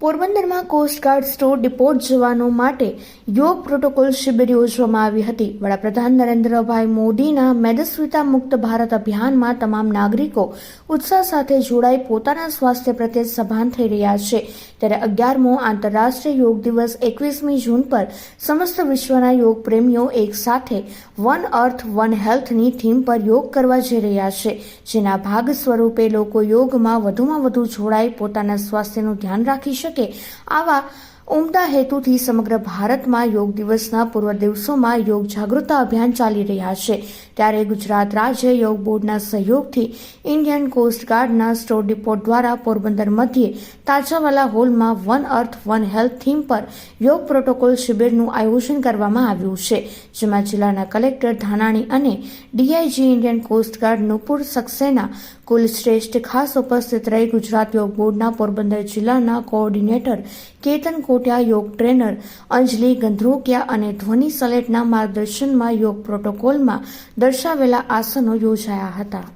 પોરબંદરમાં coast guard store deport જવાનો માટે યોગ પ્રોટોકોલ શિબિર યોજવામાં આવી હતી. વડાપ્રધાન નરેન્દ્રભાઈ મોદીના મેદસ્વીતા મુક્ત ભારત અભિયાનમાં તમામ નાગરિકો ઉત્સાહ સાથે જોડાઈ પોતાના સ્વાસ્થ્ય પ્રત્યે સભાન થઈ રહ્યા છે. ત્યારે અગિયારમો આંતરરાષ્ટ્રીય યોગ દિવસ એકવીસમી જૂન પર સમસ્ત વિશ્વના યોગ પ્રેમીઓ એક સાથે વન અર્થ, વન હેલ્થની થીમ પર યોગ કરવા જઈ રહ્યા છે. જેના ભાગ સ્વરૂપે લોકો યોગમાં વધુમાં વધુ જોડાઈ પોતાના સ્વાસ્થ્યનું ધ્યાન રાખી શકે. આવા ઉમદા હેતુથી સમગ્ર ભારતમાં યોગ દિવસના પૂર્વ દિવસોમાં યોગ જાગૃતતા અભિયાન ચાલી રહ્યા છે. ત્યારે ગુજરાત રાજ્ય યોગ બોર્ડના સહયોગથી ઇન્ડિયન કોસ્ટગાર્ડના સ્ટોર ડિપોટ દ્વારા પોરબંદર મધ્યે તાજાવાલા હોલમાં one earth, one health theme પર યોગ પ્રોટોકોલ શિબિરનું આયોજન કરવામાં આવ્યું છે, જેમાં જિલ્લાના કલેક્ટર ધાનાણી અને DIG Indian coast guard Nupur Saxena કુલ શ્રેષ્ઠ ખાસ ઉપસ્થિત રહી ગુજરાત યોગ બોર્ડના પોરબંદર જિલ્લાના કોઓર્ડિનેટર કેતન કોટિયા, યોગ ટ્રેનર અંજલિ ગંધ્રોકિયા અને ધ્વનિ સલેટના માર્ગદર્શનમાં યોગ પ્રોટોકોલમાં દર્શાવેલા આસનો યોજાયા હતા.